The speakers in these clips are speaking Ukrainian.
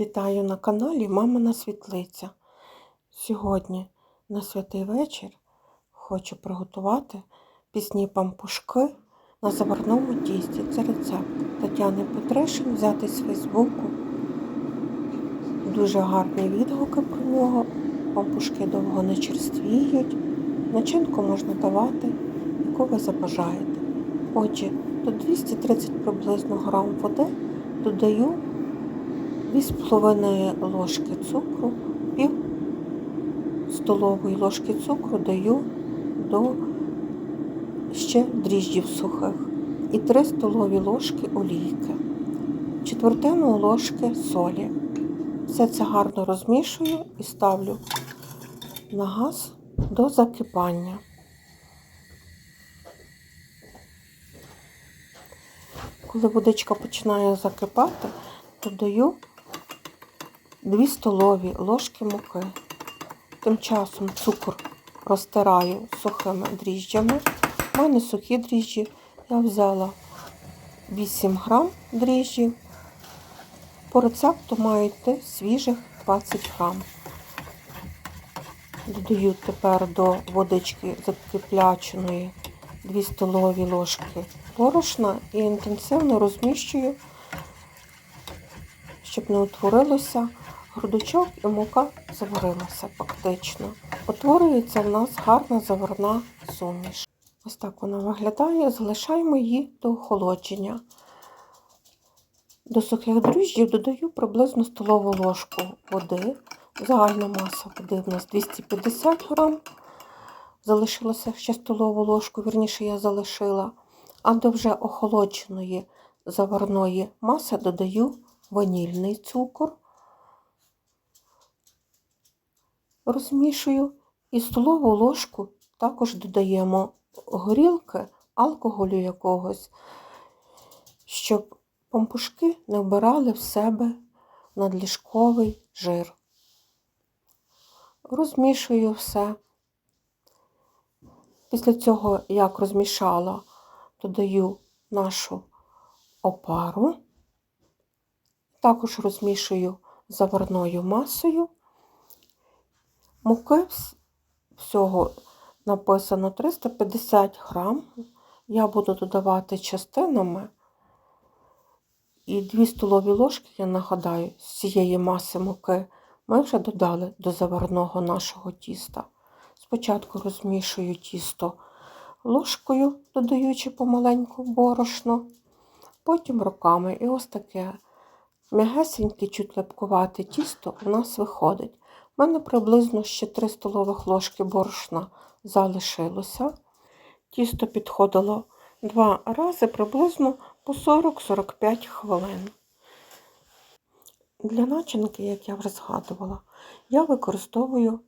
Вітаю на каналі Мамина Світлиця. Сьогодні на святий вечір хочу приготувати пісні пампушки на заварному тісті. Це рецепт Тетяни Петришин, взятий з Фейсбуку. Дуже гарні відгуки про нього. Пампушки довго не черствіють. Начинку можна давати, яку ви забажаєте. Отже, до 230 приблизно грам води додаю 2,5 ложки цукру, пів столової ложки цукру даю до ще дріжджів сухих і 3 столові ложки олійки, четвертину ложки солі. Все це гарно розмішую і ставлю на газ до закипання. Коли водичка починає закипати, додаю 2 столові ложки муки. Тим часом цукор розтираю сухими дріжджами. У мене сухі дріжджі. Я взяла 8 грам дріжджів. По рецепту має йти свіжих 20 грам. Додаю тепер до водички закипляченої 2 столові ложки борошна і інтенсивно розміщую, щоб не утворилося грудочок і мука заварилася фактично. Утворюється в нас гарна заварна суміш. Ось так вона виглядає. Залишаємо її до охолодження. До сухих дріжджів додаю приблизно столову ложку води. Загальна маса води в нас 250 грам. Залишилося ще столову ложку, вірніше я залишила. А до вже охолодженої заварної маси додаю ванільний цукор, розмішую і столову ложку також додаємо горілки, алкоголю якогось, щоб пампушки не вбирали в себе надліжковий жир. Розмішую все. Після цього, як розмішала, додаю нашу опару, також розмішую заварною масою. Муки всього написано 350 грам. Я буду додавати частинами. І 2 столові ложки, я нагадаю, з цієї маси муки ми вже додали до заварного нашого тіста. Спочатку розмішую тісто ложкою, додаючи помаленьку борошно, потім руками. І ось таке м'ягесеньке, чуть лепкувате тісто у нас виходить. У мене приблизно ще 3 столових ложки борошна залишилося. Тісто підходило два рази приблизно по 40-45 хвилин. Для начинки, як я вже згадувала, я використовую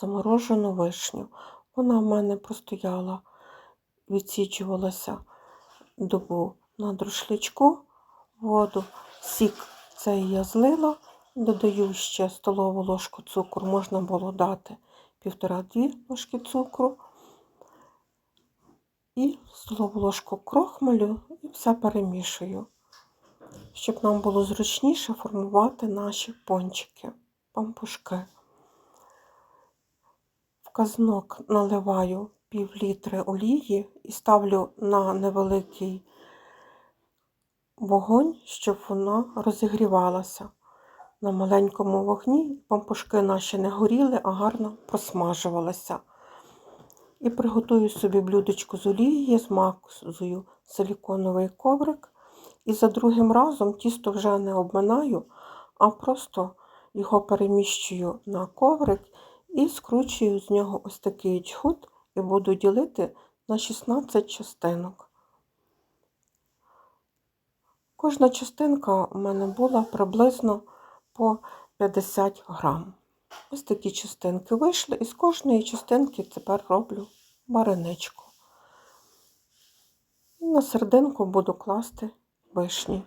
заморожену вишню. Вона в мене простояла, відсічувалася добу на друшлячку, воду, сік цей я злила, додаю ще столову ложку цукру, можна було дати півтора-дві ложки цукру і столову ложку крохмалю і все перемішую, щоб нам було зручніше формувати наші пончики, пампушки. В казнок наливаю пів літри олії і ставлю на невеликий вогонь, щоб вона розігрівалася. На маленькому вогні пампушки наші не горіли, а гарно просмажувалися. І приготую собі блюдечко з олією, змазую силіконовий коврик. І за другим разом тісто вже не обминаю, а просто його переміщую на коврик і скручую з нього ось такий джгут і буду ділити на 16 частинок. Кожна частинка у мене була приблизно по 50 грам. Ось такі частинки вийшли, і з кожної частинки тепер роблю мариничку. На серединку буду класти вишні,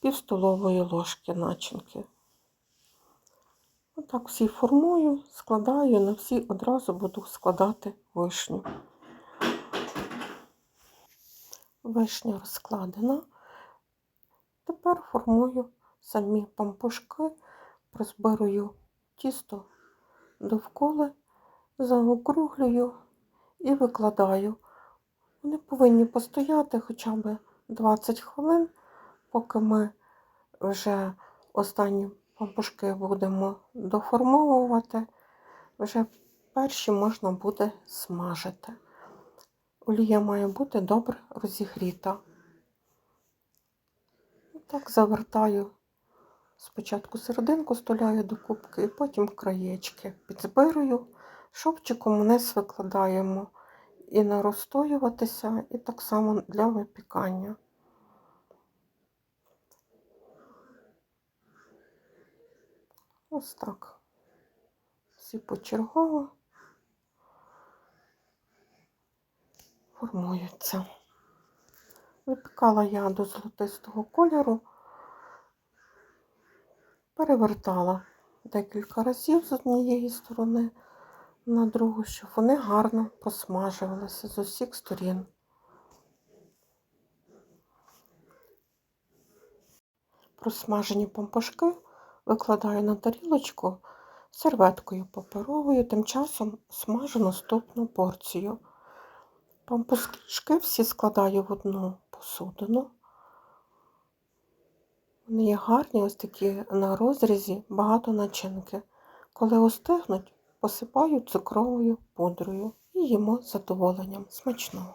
пів столової ложки начинки. Отак всі формую, складаю, на всі одразу буду складати вишню. Вишня розкладена. Тепер формую самі пампушки, розбираю тісто довкола, заокруглюю і викладаю. Вони повинні постояти хоча б 20 хвилин, поки ми вже останні пампушки будемо доформовувати. Вже перші можна буде смажити. Олія має бути добре розігріта. Так завертаю спочатку серединку, столяю до кубки і потім краєчки. Підзбирую, шовчиком вниз викладаємо і на розстоюватися, і так само для випікання. Ось так. Всі почергово формуються. Випікала я до золотистого кольору, перевертала декілька разів з однієї сторони на другу, щоб вони гарно посмажувалися з усіх сторін. Просмажені пампушки викладаю на тарілочку серветкою паперовою, тим часом смажу наступну порцію. Пампушки всі складаю в одну посудину. Вони є гарні, ось такі на розрізі, багато начинки. Коли остигнуть, посипаю цукровою пудрою і їмо з задоволенням смачного.